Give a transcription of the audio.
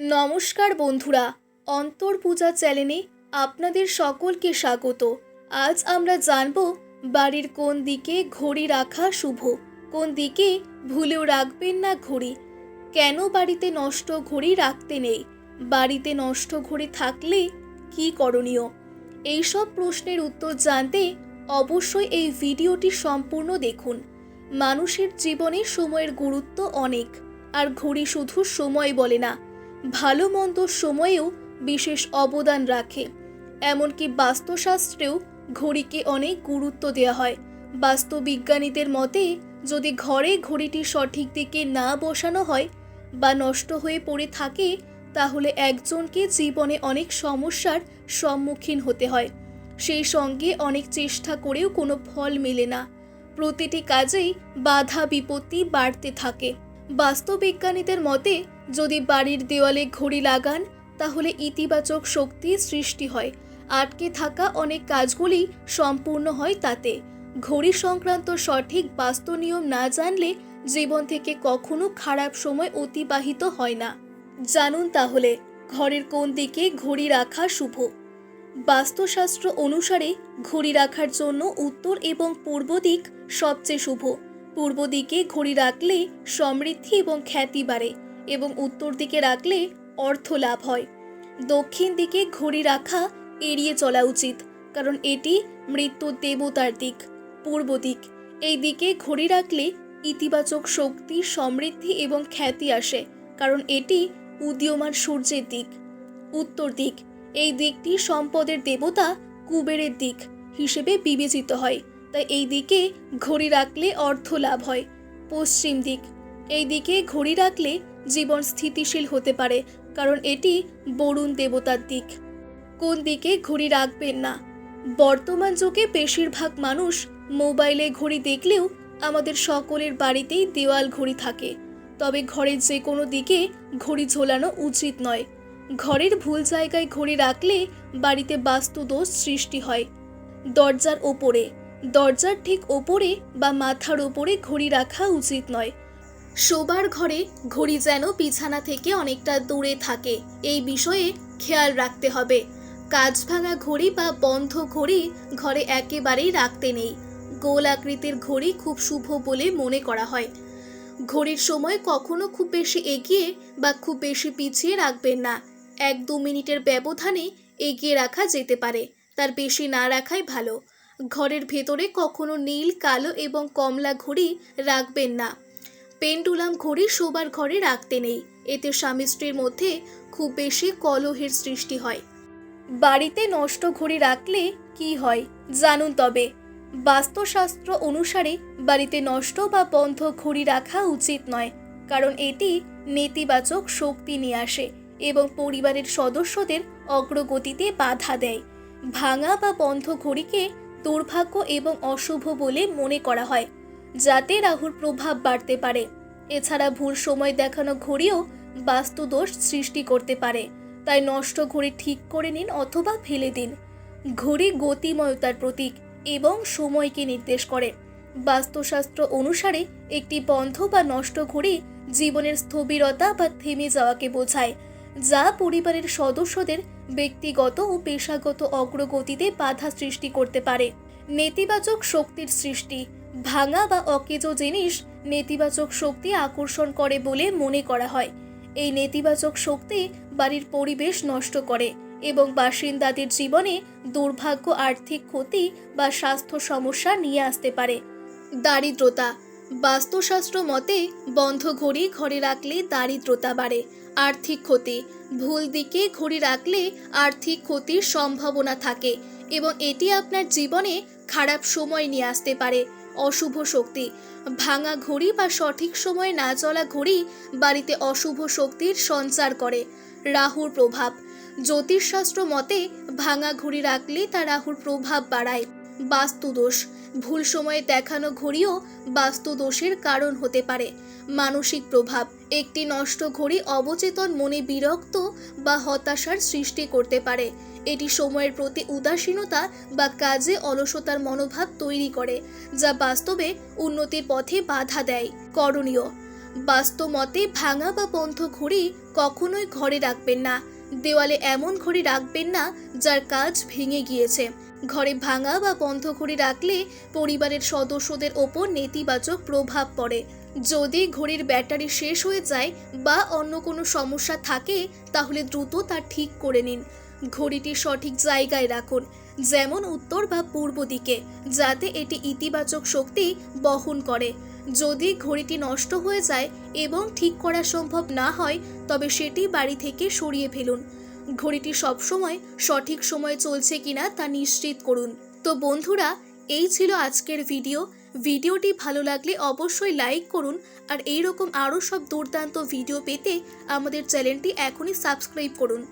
নমস্কার বন্ধুরা, অন্তর পূজা চ্যানেলে আপনাদের সকলকে স্বাগত। আজ আমরা জানব বাড়ির কোন দিকে ঘড়ি রাখা শুভ, কোন দিকে ভুলেও রাখবেন না ঘড়ি। কেন বাড়িতে নষ্ট ঘড়ি রাখতে নেই? বাড়িতে নষ্ট ঘড়ি থাকলে কি করণীয়? এইসব প্রশ্নের উত্তর জানতে অবশ্যই এই ভিডিওটি সম্পূর্ণ দেখুন। মানুষের জীবনে সময়ের গুরুত্ব অনেক, আর ঘড়ি শুধু সময় বলে না ভালো মন্দ সময়েও বিশেষ অবদান রাখে। এমনকি বাস্তুশাস্ত্রেও ঘড়িকে অনেক গুরুত্ব দেওয়া হয়। বাস্তুবিজ্ঞানীদের মতে, যদি ঘরে ঘড়িটি সঠিক দিকে না বসানো হয় বা নষ্ট হয়ে পড়ে থাকে, তাহলে একজনকে জীবনে অনেক সমস্যার সম্মুখীন হতে হয়। সেই সঙ্গে অনেক চেষ্টা করেও কোনো ফল মেলে না। প্রতিটি কাজেই বাধা বিপত্তি বাড়তে থাকে। বাস্তুবিজ্ঞানীদের মতে যদি বাড়ির দেওয়ালে ঘড়ি লাগান, তাহলে ইতিবাচক শক্তি সৃষ্টি হয়। আটকে থাকা অনেক কাজগুলি সম্পূর্ণ হয় তাতে। ঘড়ি সংক্রান্ত সঠিক বাস্তু নিয়ম না জানলে জীবন থেকে কখনো খারাপ সময় অতিবাহিত হয় না। জানুন তাহলে, ঘরের কোন দিকে ঘড়ি রাখা শুভ? বাস্তুশাস্ত্র অনুসারে ঘড়ি রাখার জন্য উত্তর এবং পূর্ব দিক সবচেয়ে শুভ। পূর্ব দিকে ঘড়ি রাখলে সমৃদ্ধি এবং খ্যাতি বাড়ে। এবং উত্তর দিকে রাখলে অর্থ লাভ হয়। দক্ষিণ দিকে ঘড়ি রাখা এড়িয়ে চলা উচিত, কারণ এটি মৃত্যুর দেবতার দিক, পূর্ব দিক। এই দিকে ঘড়ি রাখলে ইতিবাচক শক্তি, সমৃদ্ধি এবং খ্যাতি আসে, কারণ এটি উদীয়মান সূর্যের দিক। উত্তর দিক, এই দিকটি সম্পদের দেবতা কুবেরের দিক হিসেবে বিবেচিত হয়, তাই এই দিকে ঘড়ি রাখলে অর্থ লাভ হয়। পশ্চিম দিক, এই দিকে ঘড়ি রাখলে জীবন স্থিতিশীল হতে পারে, কারণ এটি বরুণ দেবতার দিক। কোন দিকে ঘড়ি রাখবেন না? বর্তমান যুগে বেশিরভাগ মানুষ মোবাইলে ঘড়ি দেখলেও আমাদের সকলের বাড়িতেই দেওয়াল ঘড়ি থাকে। তবে ঘরের যে কোনো দিকে ঘড়ি ঝোলানো উচিত নয়। ঘরের ভুল জায়গায় ঘড়ি রাখলে বাড়িতে বাস্তু দোষ সৃষ্টি হয়। দরজার ওপরে, দরজার ঠিক ওপরে বা মাথার ওপরে ঘড়ি রাখা উচিত নয়। শোবার ঘরে ঘড়ি যেন বিছানা থেকে অনেকটা দূরে থাকে। এই বিষয়ে খেয়াল রাখতে হবে। কাজ ভাঙা ঘড়ি বা বন্ধ ঘড়ি ঘরে একেবারেই রাখতে নেই। গোল আকৃতির ঘড়ি খুব শুভ বলে মনে করা হয়। ঘড়ির সময় কখনো খুব বেশি এগিয়ে বা খুব বেশি পিছিয়ে রাখবেন না। এক দু মিনিটের ব্যবধানে এগিয়ে রাখা যেতে পারে। তার বেশি না রাখাই ভালো। ঘরের ভেতরে কখনো নীল, কালো এবং কমলা ঘড়ি রাখবেন না। পেন্ডুলাম ঘড়ি শোবার ঘরে রাখতে নেই। এতে স্বামী স্ত্রীর মধ্যে খুব বেশি কলহের সৃষ্টি হয়। বাড়িতে নষ্ট ঘড়ি রাখলে কি হয় জানুন তবে। বাস্তুশাস্ত্র অনুসারে বাড়িতে নষ্ট বা বন্ধ ঘড়ি রাখা উচিত নয়, কারণ এটি নেতিবাচক শক্তি নিয়ে আসে এবং পরিবারের সদস্যদের অগ্রগতিতে বাধা দেয়। ভাঙা বা বন্ধ ঘড়িকে দুর্ভাগ্য এবং অশুভ বলে মনে করা হয়। যাতে রাহুর প্রভাব বাড়তে পারে। এছাড়া ভুল সময় দেখানো ঘড়িও বাস্তুদোষ সৃষ্টি করতে পারে। তাই নষ্ট ঘড়ি ঠিক করে নিন অথবা ফেলে দিন। ঘড়ি গতিময়তার প্রতীক এবং সময়কে নির্দেশ করে। বাস্তুশাস্ত্র অনুসারে একটি বন্ধ বা নষ্ট ঘড়ি জীবনের স্থবিরতা বা থেমে যাওয়াকে বোঝায়, যা পরিবারের সদস্যদের ব্যক্তিগত ও পেশাগত অগ্রগতিতে বাধা সৃষ্টি করতে পারে। নেতিবাচক শক্তির সৃষ্টি ভাঙা বা অকেজো জিনিস নেতিবাচক শক্তি আকর্ষণ করে বলে মনে করা হয়। এই নেতিবাচক শক্তি বাড়ির পরিবেশ নষ্ট করে এবং বাসিন্দাদের জীবনে দুর্ভাগ্য, আর্থিক ক্ষতি বা স্বাস্থ্য সমস্যা নিয়ে আসতে পারে। দারিদ্রতা বাস্তুশাস্ত্র মতে, বন্ধ ঘড়ি ঘরে রাখলে দারিদ্রতা বাড়ে, আর্থিক ক্ষতি ভুল দিকে ঘড়ি রাখলে আর্থিক ক্ষতির সম্ভাবনা থাকে এবং এটি আপনার জীবনে খারাপ সময় নিয়ে আসতে পারে। অশুভ শক্তি। ভাঙা ঘড়ি বা সঠিক সময়ে না চলা ঘড়ি বাড়িতে অশুভ শক্তির সঞ্চার করে। রাহুর প্রভাব। জ্যোতিষশাস্ত্র মতে, ভাঙা ঘড়ি রাখলে তা রাহুর প্রভাব বাড়ায়। বাস্তুদোষ। ভুল সময়ে দেখানো ঘড়িও বাস্তুদোষের কারণ হতে পারে। মানসিক প্রভাব। একটি নষ্ট ঘড়ি অবচেতন মনে বিরক্ত বা হতাশার সৃষ্টি করতে পারে। এটি সময়ের প্রতি উদাসীনতা বা কাজে অলসতার মনোভাব তৈরি করে, যা বাস্তবে উন্নতির পথে বাধা দেয়। করণীয়। বাস্তবমতে ভাঙা বা বন্ধ ঘড়ি কখনোই ঘরে রাখবেন না। দেওয়ালে এমন ঘড়ি রাখবেন না, যার কাজ ভেঙে গিয়েছে। ঘরে ভাঙা বা বন্ধ ঘড়ি রাখলে পরিবারের সদস্যদের ওপর নেতিবাচক প্রভাব পড়ে। যদি ঘড়ির ব্যাটারি শেষ হয়ে যায় বা অন্য কোনো সমস্যা থাকে, তাহলে দ্রুত তা ঠিক করে নিন। ঘড়িটি সঠিক জায়গায় রাখুন, যেমন উত্তর বা পূর্ব দিকে, যাতে এটি ইতিবাচক শক্তি বহন করে। যদি ঘড়িটি নষ্ট হয়ে যায় এবং ঠিক করা সম্ভব না হয়, তবে সেটি বাড়ি থেকে সরিয়ে ফেলুন। ঘড়িটি সবসময় সঠিক সময়ে চলছে কিনা তা নিশ্চিত করুন। তো বন্ধুরা এই ছিল আজকের ভিডিও ভিডিওটি ভালো লাগলে অবশ্যই লাইক করুন আর এইরকম আরও সব দুর্দান্ত ভিডিও পেতে আমাদের চ্যানেলটি এখনই সাবস্ক্রাইব করুন।